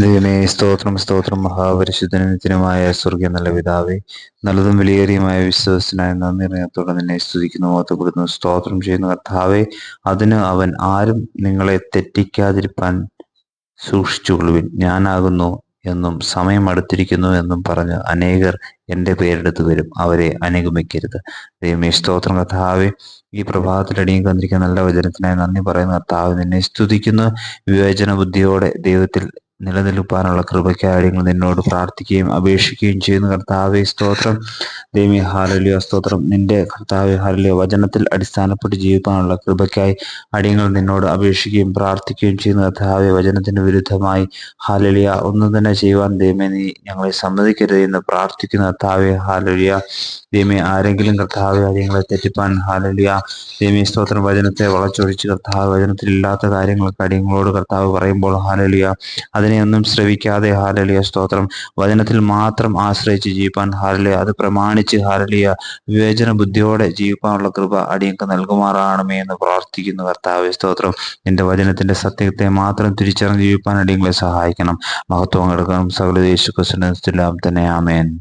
ദൈവമേ സ്തോത്രം സ്തോത്രം. മഹാപരിശുദ്ധനത്തിനുമായ സ്വർഗീയ നല്ല പിതാവേ നല്ലതും വിലയേറിയമായ വിശ്വാസനായ നന്ദി നിറയത്തോടെ നിന്നെ സ്തുതിക്കുന്നു മോത്തപ്പെടുന്നു സ്തോത്രം ചെയ്യുന്ന കർത്താവെ. അതിന് അവൻ ആരും നിങ്ങളെ തെറ്റിക്കാതിരിപ്പാൻ സൂക്ഷിച്ചുകൊള്ളുവിൻ. ഞാനാകുന്നു എന്നും സമയം അടുത്തിരിക്കുന്നു എന്നും പറഞ്ഞ് അനേകർ എന്റെ പേരെടുത്ത് വരും. അവരെ അനുഗമിക്കരുത്. ദൈവമേ സ്തോത്രം കർത്താവേ. ഈ പ്രഭാതത്തിൽ അടിയും കന്നിരിക്കുന്ന നല്ല വചനത്തിനായി നന്ദി പറയുന്ന കർത്താവ്. നിന്നെ സ്തുതിക്കുന്നു. വിവേചന ബുദ്ധിയോടെ ദൈവത്തിൽ നിലനിൽപ്പാനുള്ള കൃപയ്ക്കായി നിന്നോട് പ്രാർത്ഥിക്കുകയും അപേക്ഷിക്കുകയും ചെയ്യുന്ന. കർത്താവേ സ്തോത്രം. ദൈവി ഹാരലിയോ സ്തോത്രം. നിന്റെ കർത്താവ് ഹാരലിയോ വചനത്തിൽ അടിസ്ഥാനപ്പെട്ട് ജീവിക്കാനുള്ള കൃപയ്ക്കായി അടിയങ്ങൾ നിന്നോട് അപേക്ഷിക്കുകയും പ്രാർത്ഥിക്കുകയും ചെയ്യുന്ന കർത്താവ് വചനത്തിന് വിരുദ്ധമായി ഹാലലിയ ഒന്നും തന്നെ ചെയ്യുവാൻ ദൈവമേ നീ ഞങ്ങളെ സമ്മതിക്കരുത് എന്ന് പ്രാർത്ഥിക്കുന്ന കർത്താവെ ഹാലലിയ. ദൈവമേ ആരെങ്കിലും കർത്താവ് അടിയങ്ങളെ തെറ്റിപ്പാൻ ഹാലലിയ. ദൈവമേ സ്തോത്രം. വചനത്തെ വളച്ചൊഴിച്ച് കർത്താവ് വചനത്തിൽ ഇല്ലാത്ത കാര്യങ്ങളൊക്കെ അടിയങ്ങളോട് കർത്താവ് പറയുമ്പോൾ ഹാലലിയ അതിനെയൊന്നും ശ്രവിക്കാതെ ഹാലലിയ സ്തോത്രം. വചനത്തിൽ മാത്രം ആശ്രയിച്ച് ജീവിപ്പാൻ ഹാലലിയ. അത് പ്രമാണിച്ച് ഹരളിയ വിവേചന ബുദ്ധിയോടെ ജീവിക്കാനുള്ള കൃപ അടിയങ്ങൾക്ക് നൽകുമാറാണമേ എന്ന് പ്രാർത്ഥിക്കുന്നു. കർത്താവ് സ്തോത്രം. നിന്റെ വചനത്തിന്റെ സത്യത്തെ മാത്രം തിരിച്ചറിഞ്ഞ് ജീവിക്കാൻ അടിയങ്ങളെ സഹായിക്കണം. മഹത്വം കിടക്കണം. സകല യേശു ക്രിസ്തുവിനെല്ലാം തന്നെ ആമേൻ.